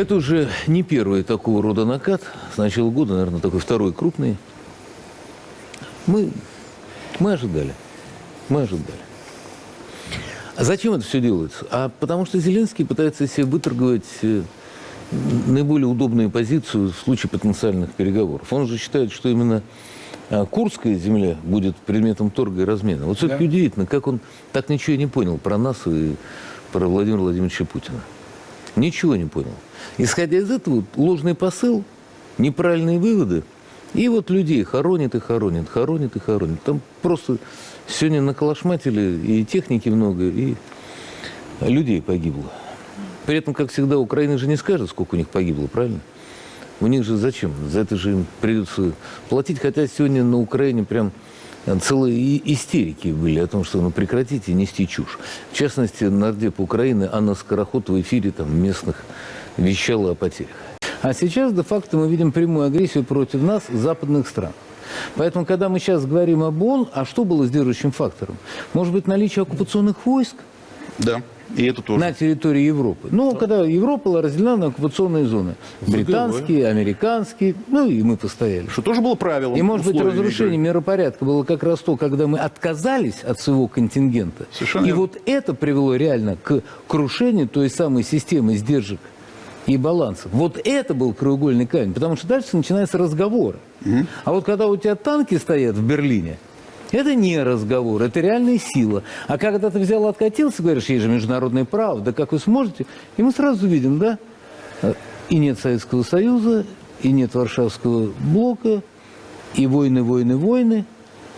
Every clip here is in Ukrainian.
Это уже не первый такого рода накат. С начала года, наверное, такой второй крупный. Мы, мы ожидали. Мы ожидали. А зачем это все делается? А потому что Зеленский пытается себе выторговать э, наиболее удобную позицию в случае потенциальных переговоров. Он же считает, что именно а, Курская земля будет предметом торга и размена. Вот все-таки удивительно, как он так ничего и не понял про нас и про Владимира Владимировича Путина. Ничего не понял. Исходя из этого, ложный посыл, неправильные выводы, и вот людей хоронит и хоронит, хоронит и хоронит. Там просто сегодня наколошматили и техники много, и людей погибло. При этом, как всегда, Украина же не скажет, сколько у них погибло, правильно? У них же зачем? За это же им придется платить. Хотя сегодня на Украине прям целые и- истерики были о том, что ну прекратите нести чушь. В частности, нардеп Украины Анна Скороход в эфире там местных вещала о потерях. А сейчас, де-факто, мы видим прямую агрессию против нас западных стран. Поэтому, когда мы сейчас говорим об ООН, а что было сдерживающим фактором? Может быть, наличие оккупационных войск? Да, и это тоже. на территории Европы. Ну, когда Европа была разделена на оккупационные зоны. Британские, американские, ну и мы постояли. Что тоже было правилом. И, может быть, разрушение игры. миропорядка было как раз то, когда мы отказались от своего контингента. Совершенно и верно. вот это привело реально к крушению той самой системы сдержек и балансов. Вот это был краеугольный камень, потому что дальше начинаются разговоры. А вот когда у тебя танки стоят в Берлине, это не разговор, это реальная сила. А когда ты взял, откатился, говоришь, есть же международное право, да как вы сможете? И мы сразу видим, да, и нет Советского Союза, и нет Варшавского блока, и войны, войны, войны,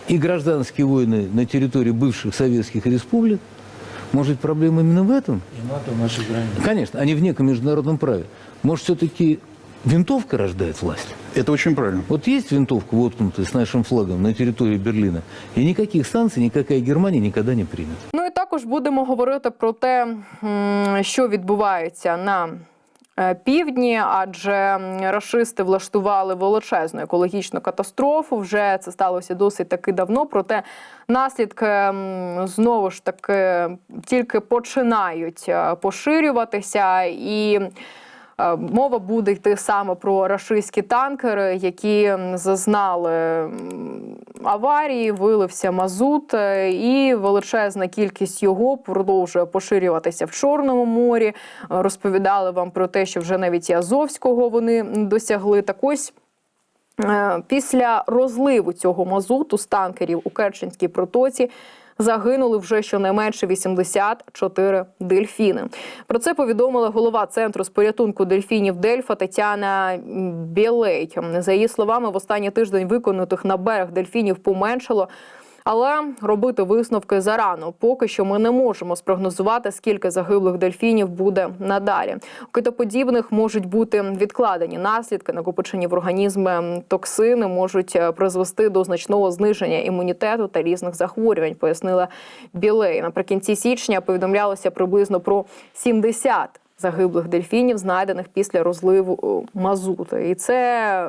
и гражданские войны на территории бывших советских республик. Может быть, проблема именно в этом? И НАТО в нашей границе. Конечно, а не в неком международном праве. Может, все-таки винтовка рождает власть? Это очень правильно. Вот есть винтовка, воткнутая с нашим флагом на территории Берлина, и никаких санкций никакая Германия никогда не примет. Ну і також будемо говорити про те, м, що відбувається на е, півдні, адже рашисти влаштували величезну екологічну катастрофу. Вже це сталося досить таки давно. Проте наслідки знову ж таки тільки починають е, поширюватися і. Е, Мова буде йти саме про рашистські танкери, які зазнали аварії, вилився мазут, е, і величезна кількість його продовжує поширюватися в Чорному морі. Розповідали вам про те, що вже навіть Азовського вони досягли. Так ось Е, Після розливу цього мазуту з танкерів у Керченській протоці загинули вже щонайменше 84 дельфіни. Про це повідомила голова центру з порятунку дельфінів Дельфа Тетяна Білей. За її словами, в останній тиждень виконутих на берег дельфінів поменшало. Але робити висновки зарано. Поки що ми не можемо спрогнозувати, скільки загиблих дельфінів буде надалі. У китоподібних можуть бути відкладені наслідки, накопичені в організмі токсини можуть е, призвести до значного зниження імунітету та різних захворювань, пояснила Білей. Наприкінці січня повідомлялося приблизно про 70 загиблих дельфінів, знайдених після розливу о, мазуту. І це,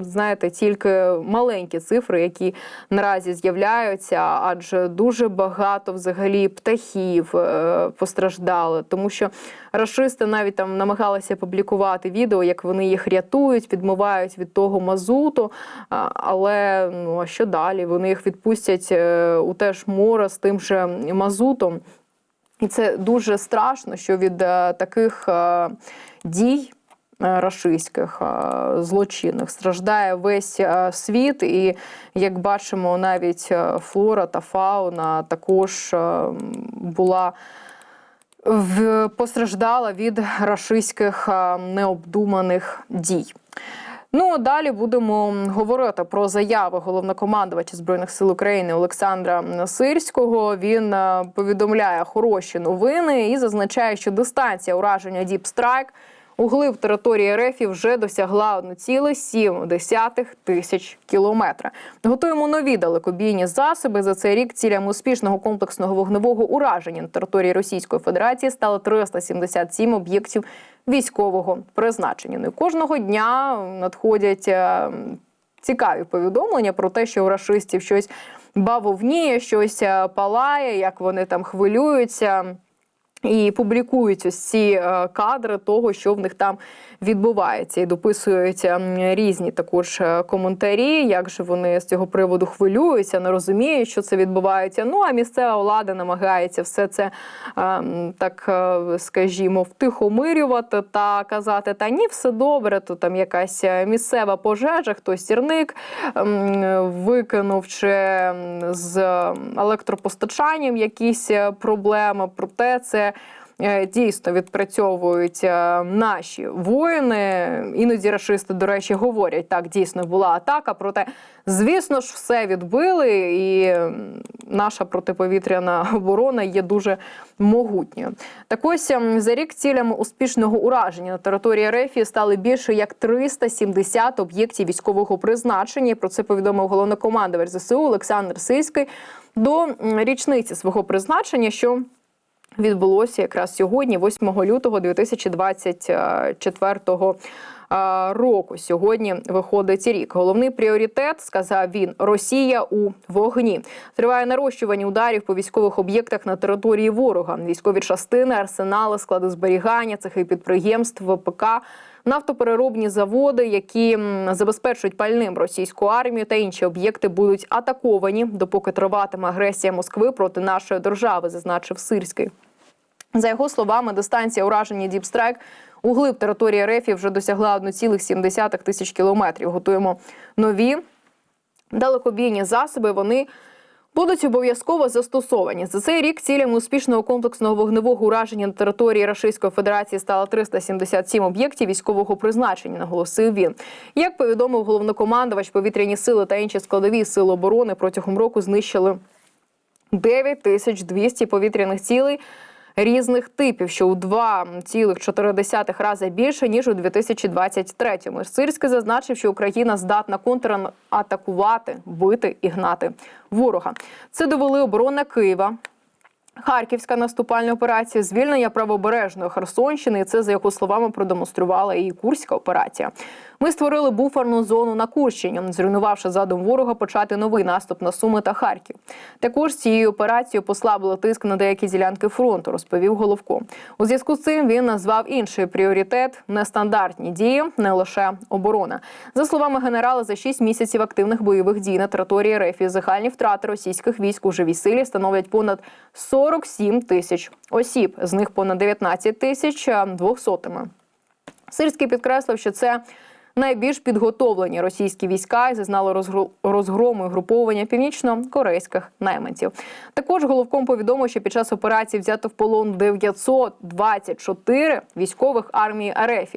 знаєте, тільки маленькі цифри, які наразі з'являються, адже дуже багато взагалі птахів е, постраждали, тому що рашисти навіть там намагалися публікувати відео, як вони їх рятують, відмивають від того мазуту. Але ну а що далі? Вони їх відпустять е, у те ж море з тим же мазутом. І це дуже страшно, що від е, таких е, дій е, рашистських злочинних страждає весь світ. І як бачимо, навіть флора та фауна також була. Постраждала від рашистських необдуманих дій. Ну а далі будемо говорити про заяви головнокомандувача збройних сил України Олександра Сирського. Він е, повідомляє хороші новини і зазначає, що дистанція ураження Strike углиб території РФ вже досягла 1,7 тисяч кілометра. Готуємо нові далекобійні засоби. За цей рік цілями успішного комплексного вогневого ураження на території Російської Федерації стало 377 об'єктів військового призначення. Ну кожного дня надходять е, цікаві повідомлення про те, що у рашистів щось бавовніє, щось е, палає, як вони там хвилюються. І публікують ось ці е, кадри того, що в них там відбувається, і дописують ем, різні також е, коментарі, як же вони з цього приводу хвилюються, не розуміють, що це відбувається. Ну а місцева влада намагається все це ем, так, е, скажімо, втихомирювати та казати: та ні, все добре, то там якась місцева пожежа, хтось сірник ем, викинув чи з електропостачанням якісь проблеми. Проте це. Е, Дійсно відпрацьовують е, наші воїни. Іноді рашисти, до речі, говорять, так дійсно була атака. Проте, звісно ж, все відбили, і наша протиповітряна оборона є дуже могутньою. Так ось ем, за рік цілями успішного ураження на території РФ стали більше як 370 об'єктів військового призначення. Про це повідомив головнокомандувач ЗСУ Олександр Сильський до річниці свого призначення, що відбулося якраз сьогодні, 8 лютого 2024 а, року. Сьогодні виходить рік. Головний пріоритет, сказав він, Росія у вогні. Триває нарощування ударів по військових об'єктах на території ворога. Військові частини, арсенали, склади зберігання, цехи підприємств, ВПК. Нафтопереробні заводи, які забезпечують пальним російську армію та інші об'єкти будуть атаковані, допоки триватиме агресія Москви проти нашої держави, зазначив Сирський. За його словами, дистанція ураження Діпстрайк у глиб території РФ вже досягла 1,7 тисяч кілометрів. Готуємо нові далекобійні засоби. Вони будуть обов'язково застосовані. За цей рік цілями успішного комплексного вогневого ураження на території Російської Федерації стало 377 об'єктів військового призначення, наголосив він. Як повідомив головнокомандувач, повітряні сили та інші складові сили оборони протягом року знищили 9200 повітряних цілей різних типів, що у 2,4 рази більше ніж у 2023-му. Сирський зазначив, що Україна здатна контратакувати, бити і гнати ворога. Це довели оборона Києва. Харківська наступальна операція, звільнення правобережної Херсонщини. І це за його словами продемонструвала і Курська операція. Ми створили буферну зону на Курщині, зруйнувавши задум ворога почати новий наступ на Суми та Харків. Також цією операцією послабили тиск на деякі ділянки фронту, розповів Головко. У зв'язку з цим він назвав інший пріоритет нестандартні дії, не лише оборона. За словами генерала, за 6 місяців активних бойових дій на території РФ загальні втрати російських військ у живій силі становлять понад 47 тисяч осіб. З них понад 19 тисяч двохсотими. Сирський підкреслив, що це найбільш підготовлені російські війська і зазнали розгрому груповання північно-корейських найманців. Також головком повідомив, що під час операції взято в полон 924 військових армії РФ.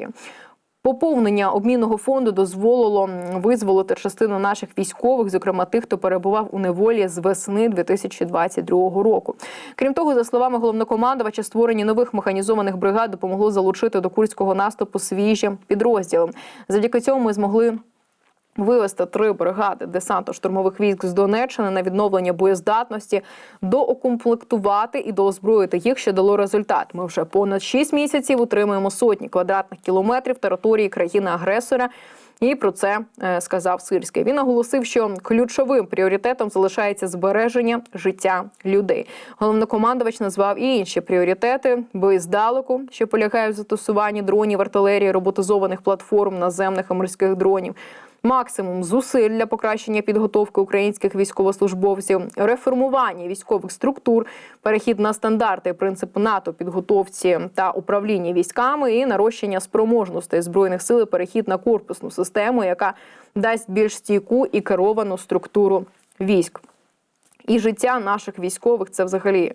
Поповнення обмінного фонду дозволило визволити частину наших військових, зокрема тих, хто перебував у неволі з весни 2022 року. Крім того, за словами головнокомандувача, створення нових механізованих бригад допомогло залучити до курського наступу свіжі підрозділи. Завдяки цьому ми змогли. Вивести три бригади десантно-штурмових військ з Донеччини на відновлення боєздатності, доукомплектувати і доозброїти їх, що дало результат. Ми вже понад 6 місяців утримуємо сотні квадратних кілометрів території країни-агресора. І про це е, сказав Сирський. Він наголосив, що ключовим пріоритетом залишається збереження життя людей. Головнокомандувач назвав і інші пріоритети бої здалеку, що полягають в застосуванні дронів, артилерії, роботизованих платформ, наземних і морських дронів. Максимум зусиль для покращення підготовки українських військовослужбовців, реформування військових структур, перехід на стандарти і принципи НАТО підготовці та управління військами і нарощення спроможностей збройних сил, перехід на корпусну систему, яка дасть більш стійку і керовану структуру військ. І життя наших військових це взагалі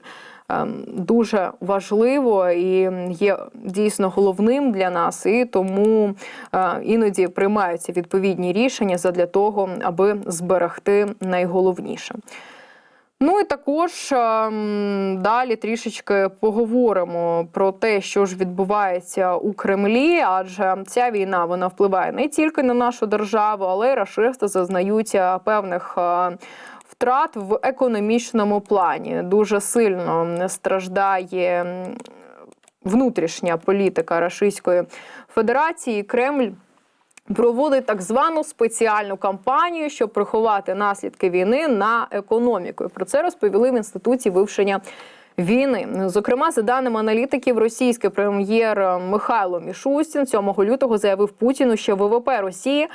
дуже важливо і є дійсно головним для нас, і тому е, іноді приймаються відповідні рішення задля того, аби зберегти найголовніше. Ну і також ем, далі трішечки поговоримо про те, що ж відбувається у Кремлі, адже ця війна вона впливає не тільки на нашу державу, але й рашисти зазнають е, певних. Втрат в економічному плані дуже сильно страждає внутрішня політика Російської Федерації. Кремль проводить так звану спеціальну кампанію, щоб приховати наслідки війни на економіку. Про це розповіли в інституті вивчення війни. Зокрема, за даними аналітиків, російський прем'єр Михайло Мішустін 7 лютого заявив Путіну, що ВВП Росії.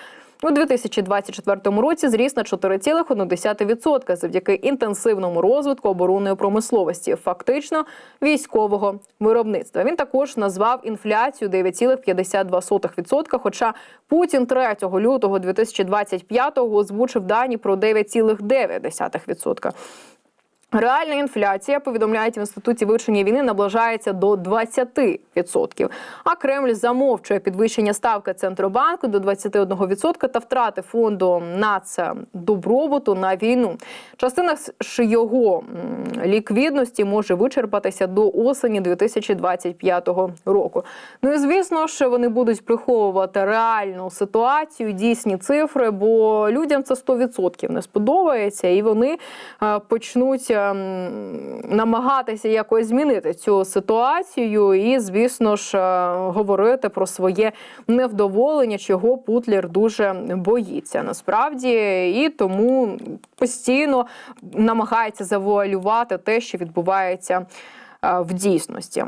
У 2024 році зріс на 4,1% завдяки інтенсивному розвитку оборонної промисловості, фактично військового виробництва. Він також назвав інфляцію 9,52%, Хоча Путін 3 лютого 2025 озвучив дані про 9,9%. Реальна інфляція, повідомляють в інституті вивчення війни, наближається до 20%. А Кремль замовчує підвищення ставки центробанку до 21% та втрати фонду нацдобробуту на війну. Частина ж його ліквідності може вичерпатися до осені 2025 року. Ну і звісно ж, вони будуть приховувати реальну ситуацію, дійсні цифри, бо людям це 100% не сподобається, і вони е, почнуть ем, намагатися якось змінити цю ситуацію, і, звісно ж, е, говорити про своє невдоволення, чого Путлер дуже боїться насправді, і тому постійно намагається завуалювати те, що відбувається е, в дійсності.